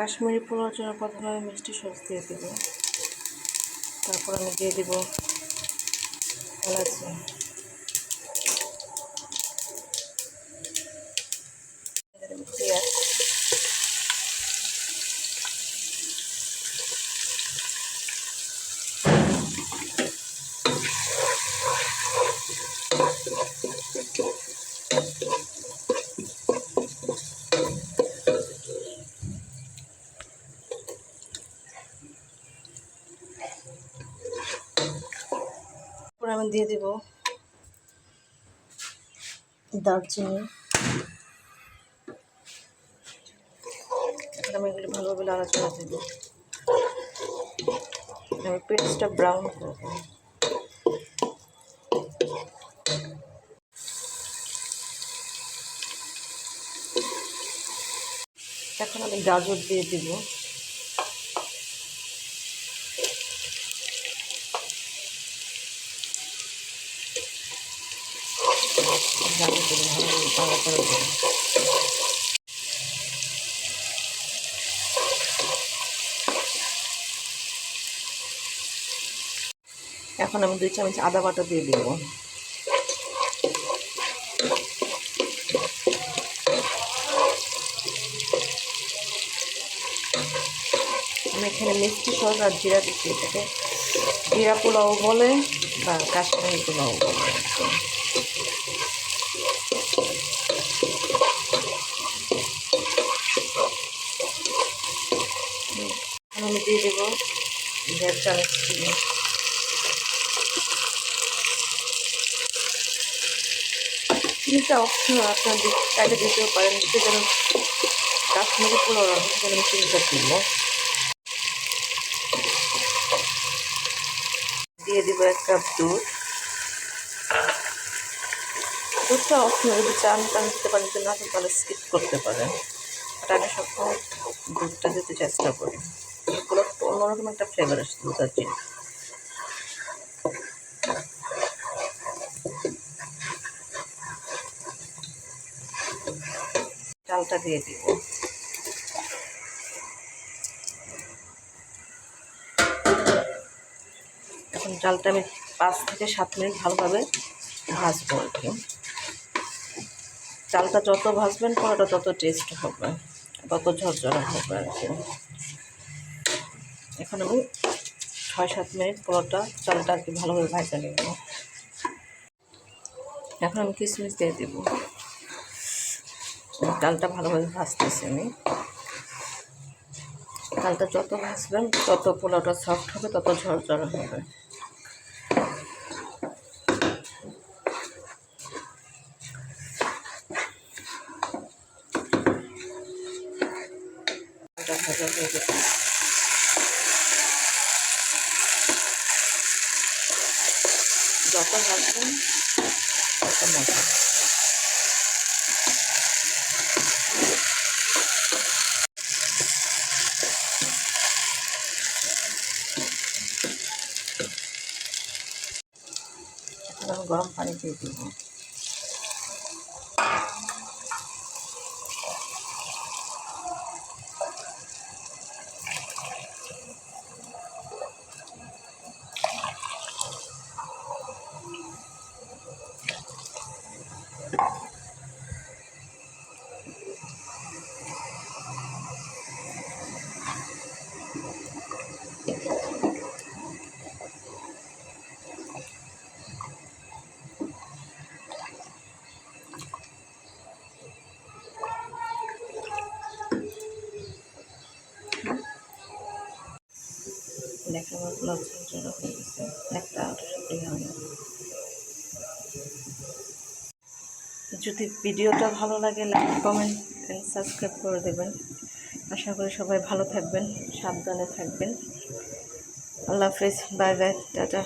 কাশ্মীরি পোলাওর জন্য প্রথমে আমি মিষ্টি সস দিয়ে দেবো। তারপর আমি দিয়ে দেবো এলাচি দিয়ে দেবো পেঁয়াজ তারপর আমি দিয়ে দেব দারচিনি। আমি এগুলো ভালোভাবে লাড়াচাড়া দেবো। আমি পেঁয়াজটা ব্রাউন করব এখন আমি গাজর দিয়ে দিব। এখন আমি দুই চামচ আদা বাটা দিয়ে দেব। আমি এখানে মিষ্টি সস আর জিরা দিচ্ছি, এটাকে। জিরা পোলাও বলে বা কাশ্মীরি পোলাও বলে আর কি। এখন আমি দিয়ে দেবো। দেড় চামচ আপনার চাইলে দিতেও পারেন দিয়ে কাপ দুধ। দুধটা যদি চান পারেন না তাহলে স্কিপ করতে পারেন। দুধটা দিতে চেষ্টা করি। অন্যরকম একটা ফ্লেভার আসছে দুধ আর চিনি চালটা দিয়ে দিব। এখন চালটা আমি পাঁচ থেকে সাত মিনিট ভালোভাবে ভাজবো আর কি। চালটা যত ভাজবেন পরোটা তত টেস্ট হবে, তত ঝরঝরা হবে আর কি। এখন আমি ছয় সাত মিনিট পরোটা চালটা আর কি ভালোভাবে ভাজা নেব। এখন আমি কিশমিশ দিয়ে দেবো। ডালটা ভালোভাবে ভাজতেছি আমি। ডালটা যত ভাজবেন তত পোলাওটা সফট হবে, তত ঝরঝরে হবে। ভাজা হয়ে গেছে। যত ভাজবেন তত মজা এখন আমি গরম পানি দিয়ে দিব দেখে আমার হয়ে গেছে একটা যদি ভিডিওটা ভালো লাগে লাইক কমেন্ট সাবস্ক্রাইব করে দেবেন। আশা করি সবাই ভালো থাকবেন, সাবধানে থাকবেন। আল্লাহ হাফিজ বাই বাই টাটা।